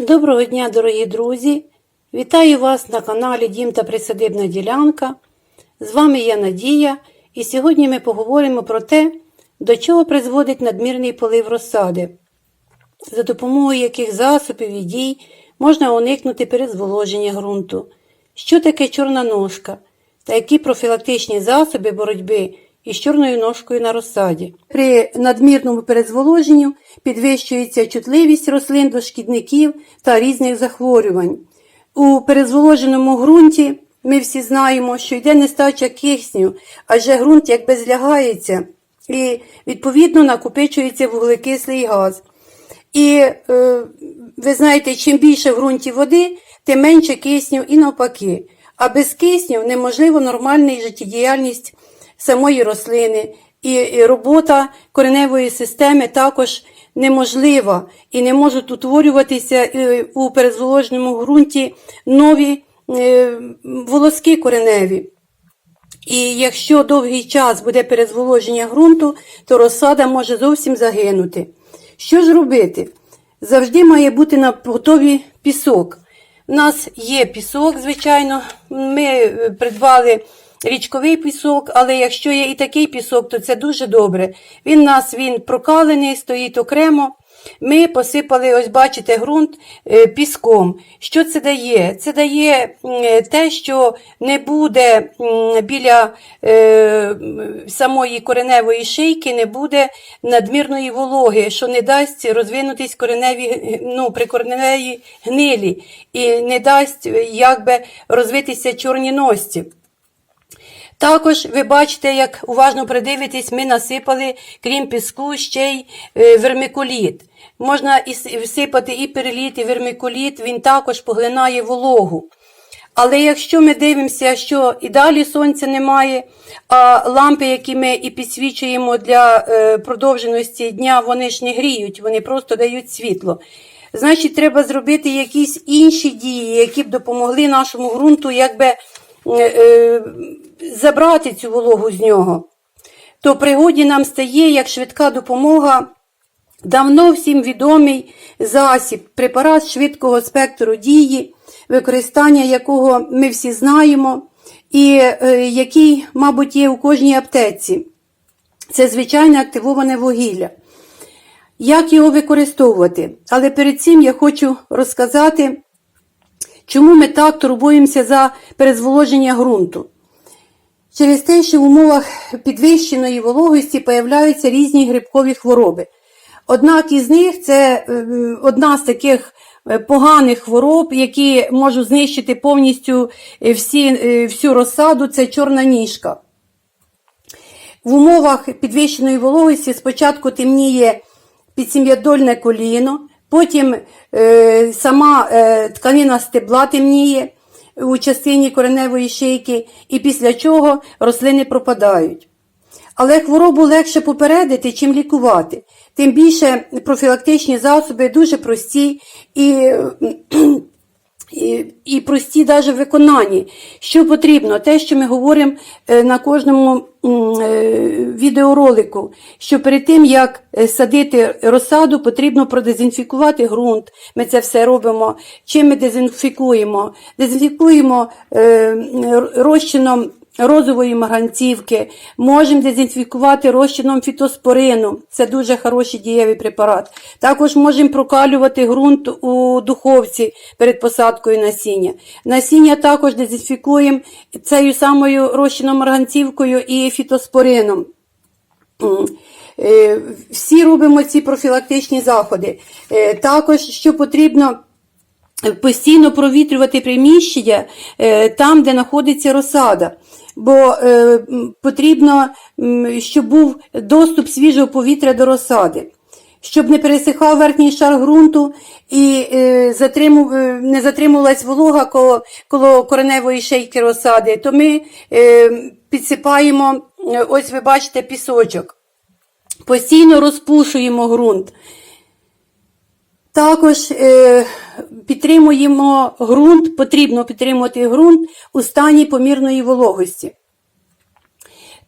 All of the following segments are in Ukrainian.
Доброго дня, дорогі друзі! Вітаю вас на каналі Дім та Присадибна ділянка. З вами я Надія, і сьогодні ми поговоримо про те, до чого призводить надмірний полив розсади, за допомогою яких засобів і дій можна уникнути перезволоження ґрунту, що таке чорна ножка та які профілактичні засоби боротьби із чорною ножкою на розсаді. При надмірному перезволоженню підвищується чутливість рослин до шкідників та різних захворювань. У перезволоженому ґрунті ми всі знаємо, що йде нестача кисню, адже ґрунт якби злягається і, відповідно, накопичується вуглекислий газ. І е, ви знаєте, чим більше в ґрунті води, тим менше кисню і навпаки. А без кисню неможливо нормальна життєдіяльність самої рослини, і, і робота кореневої системи також неможлива і не можуть утворюватися е, у перезволоженому ґрунті нові е, волоски кореневі. І якщо довгий час буде перезволоження ґрунту, то розсада може зовсім загинути. Що ж робити? Завжди має бути на готові пісок. У нас є пісок, звичайно, ми е, придбали річковий пісок, але якщо є і такий пісок, то це дуже добре. Він у нас він прокалений, стоїть окремо. Ми посипали, ось бачите, ґрунт е, піском. Що це дає? Це дає те, що не буде біля е, самої кореневої шийки, не буде надмірної вологи, що не дасть розвинутись кореневі, ну, прикореневій гнилі і не дасть якби, розвитися чорні носці. Також ви бачите, як уважно придивитесь, ми насипали, крім піску, ще й е, вермикуліт. Можна і всипати і переліт, і вермикуліт, він також поглинає вологу. Але якщо ми дивимося, що і далі сонця немає, а лампи, які ми і підсвічуємо для е, продовженості дня, вони ж не гріють, вони просто дають світло. Значить, треба зробити якісь інші дії, які б допомогли нашому ґрунту якби забрати цю вологу з нього. То пригоді нам стає як швидка допомога давно всім відомий засіб, препарат швидкого спектру дії, використання якого ми всі знаємо, і е, який, мабуть, є у кожній аптеці. Це звичайне активоване вугілля. Як його використовувати? Але перед цим я хочу розказати, чому ми так турбуємося за перезволоження ґрунту. Через те, що в умовах підвищеної вологості появляються різні грибкові хвороби. Однак із них це е, одна з таких е, поганих хвороб, які можуть знищити повністю е, всі, всю розсаду, це чорна ніжка. В умовах підвищеної вологості спочатку темніє підсім'ядольне коліно, потім е, сама е, тканина стебла темніє у частині кореневої шийки, і після чого рослини пропадають. Але хворобу легше попередити, чим лікувати. Тим більше профілактичні засоби дуже прості і, і, прості навіть в виконанні. Що потрібно? Те, що ми говоримо е, на кожному е, відеоролику, що перед тим, як е, садити розсаду, потрібно продезінфікувати ґрунт. Ми це все робимо. Чим ми дезінфікуємо? Дезінфікуємо розчином розової марганцівки, можемо дезінфікувати розчином фітоспорину. Це дуже хороший дієвий препарат. Також можемо прокалювати ґрунт у духовці перед посадкою насіння. Насіння також дезінфікуємо цією самою розчином марганцівкою і фітоспорином. Е, Всі робимо ці профілактичні заходи. Е, Також, що потрібно постійно провітрювати приміщення е, там, де знаходиться розсада. Бо е, потрібно, щоб був доступ свіжого повітря до розсади. Щоб не пересихав верхній шар ґрунту і е, затриму, е, не затримувалась волога коло, коло кореневої шейки розсади, то ми е, підсипаємо, е, ось ви бачите, пісочок. Постійно розпушуємо ґрунт. Також е, підтримуємо ґрунт, потрібно підтримувати ґрунт у стані помірної вологості.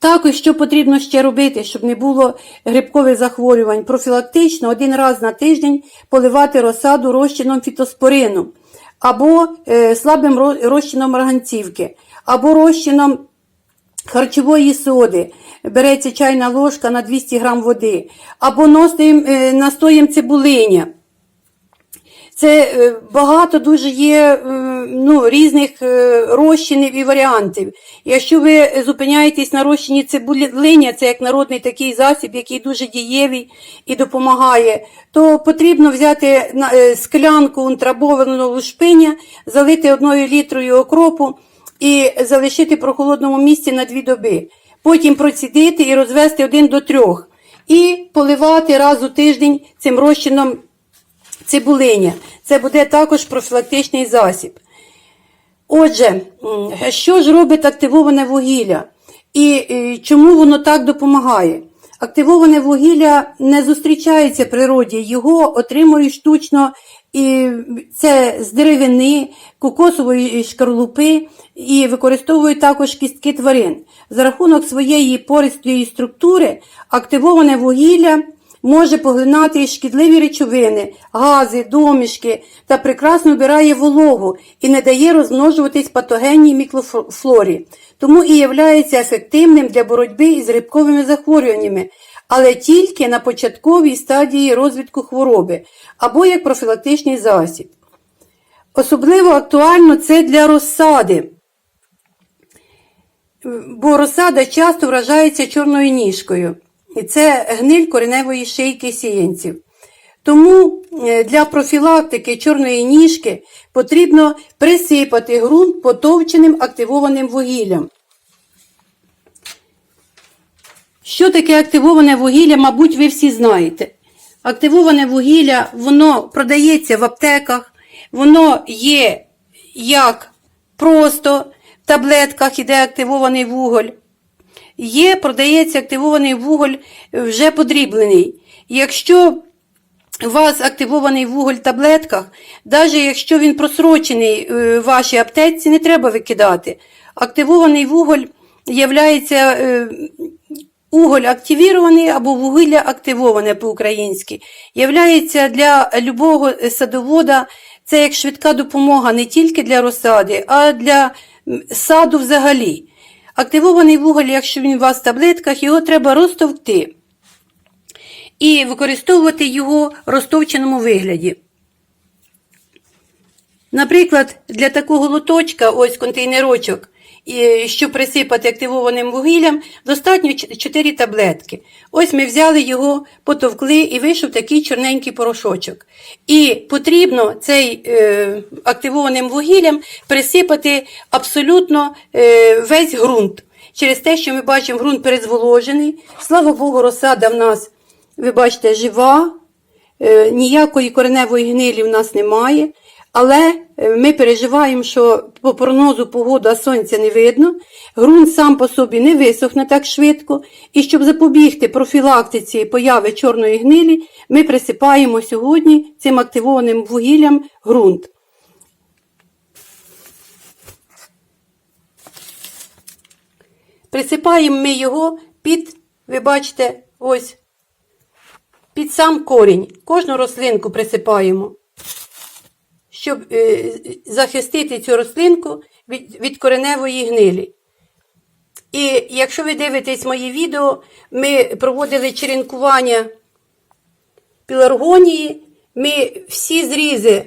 Також, що потрібно ще робити, щоб не було грибкових захворювань, профілактично один раз на тиждень поливати розсаду розчином фітоспорину, або е, слабим розчином марганцівки, або розчином харчової соди. Береться чайна ложка на 200 грам води, або настоєм, е, настоєм цибулиня. Це е, багато дуже є е, ну, різних е, розчинів і варіантів. Якщо ви зупиняєтесь на розчині цибулиня, це як народний такий засіб, який дуже дієвий і допомагає, то потрібно взяти склянку унтрабованого лушпиня, залити одною літрою окропу і залишити в прохолодному місці на дві доби. Потім процідити і розвести один до трьох. І поливати раз у тиждень цим розчином цибулиня. Це буде також профілактичний засіб. Отже, що ж робить активоване вугілля і е, чому воно так допомагає? Активоване вугілля не зустрічається в природі, його отримують штучно і це з деревини, кокосової шкарлупи і використовують також кістки тварин. За рахунок своєї пористої структури активоване вугілля може поглинати і шкідливі речовини, гази, домішки та прекрасно вбирає вологу і не дає розмножуватись патогенній мікрофлорі, тому і являється ефективним для боротьби із грибковими захворюваннями, але тільки на початковій стадії розвитку хвороби або як профілактичний засіб. Особливо актуально це для розсади, бо розсада часто вражається чорною ніжкою. І це гниль кореневої шийки сіянців. Тому е, для профілактики чорної ніжки потрібно присипати ґрунт потовченим активованим вугіллям. Що таке активоване вугілля, мабуть, ви всі знаєте. Активоване вугілля, воно продається в аптеках, воно є як просто в таблетках іде активований вуголь. Є, продається активований вуголь е, вже подріблений. Якщо у вас активований вуголь в таблетках, навіть якщо він просрочений е, в вашій аптеці, не треба викидати. Активований вуголь являється е, уголь активірований або вугілля активоване по-українськи. Являється для любого садовода це як швидка допомога не тільки для розсади, а для саду взагалі. Активований вуголь, якщо він у вас в таблетках, його треба розтовкти і використовувати його в розтовченому вигляді. Наприклад, для такого лоточка, ось контейнерочок, і щоб присипати активованим вугіллям, достатньо 4 таблетки. Ось ми взяли його, потовкли і вийшов такий чорненький порошочок. І потрібно цей е, активованим вугіллям присипати абсолютно е, весь ґрунт. Через те, що ми бачимо, ґрунт перезволожений. Слава Богу, розсада в нас, ви бачите, жива, Е, ніякої кореневої гнилі в нас немає, але е, ми переживаємо, що по прогнозу погоди а сонця не видно, ґрунт сам по собі не висохне так швидко, і щоб запобігти профілактиці появи чорної гнилі, ми присипаємо сьогодні цим активованим вугіллям ґрунт. Присипаємо ми його під, ви бачите, ось під сам корінь. Кожну рослинку присипаємо, щоб е, захистити цю рослинку від, від кореневої гнилі. І якщо ви дивитесь мої відео, ми проводили черенкування піларгонії, ми всі зрізи,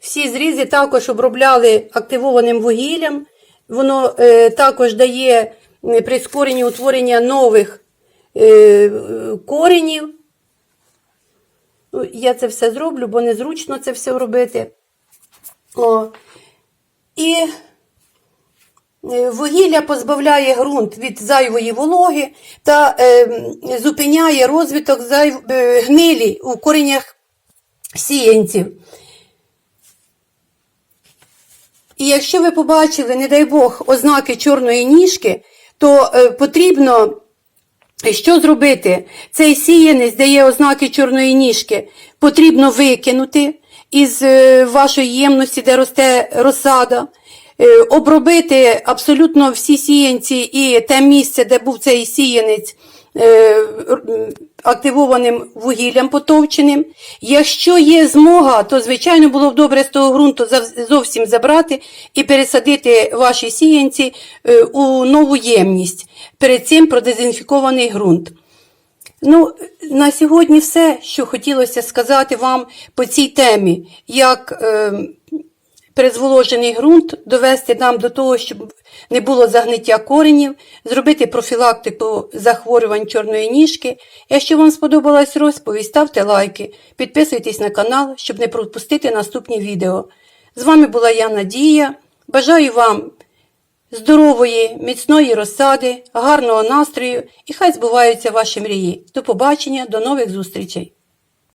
всі зрізи також обробляли активованим вугіллям. Воно е, також дає е, прискорення утворення нових е, коренів. Ну, я це все зроблю, бо незручно це все робити. О. І е, вугілля позбавляє ґрунт від зайвої вологи та е, зупиняє розвиток зайв... е, гнилі у коренях сіянців. І якщо ви побачили, не дай Бог, ознаки чорної ніжки, то е, потрібно що зробити? Цей сіянець дає ознаки чорної ніжки, потрібно викинути із е, вашої ємності, де росте розсада. е, обробити абсолютно всі сіянці і те місце, де був цей сіянець, е, активованим вугіллям потовченим. Якщо є змога, то звичайно було б добре з того ґрунту зовсім забрати і пересадити ваші сіянці е, у нову ємність. Перед цим продезінфікований ґрунт. Ну, на сьогодні все, що хотілося сказати вам по цій темі, як е, перезволожений ґрунт довести нам до того, щоб не було загниття коренів, зробити профілактику захворювань чорної ніжки. Якщо вам сподобалась розповідь, ставте лайки, підписуйтесь на канал, щоб не пропустити наступні відео. З вами була я Надія. Бажаю вам здорової, міцної розсади, гарного настрою і хай збуваються ваші мрії. До побачення, до нових зустрічей!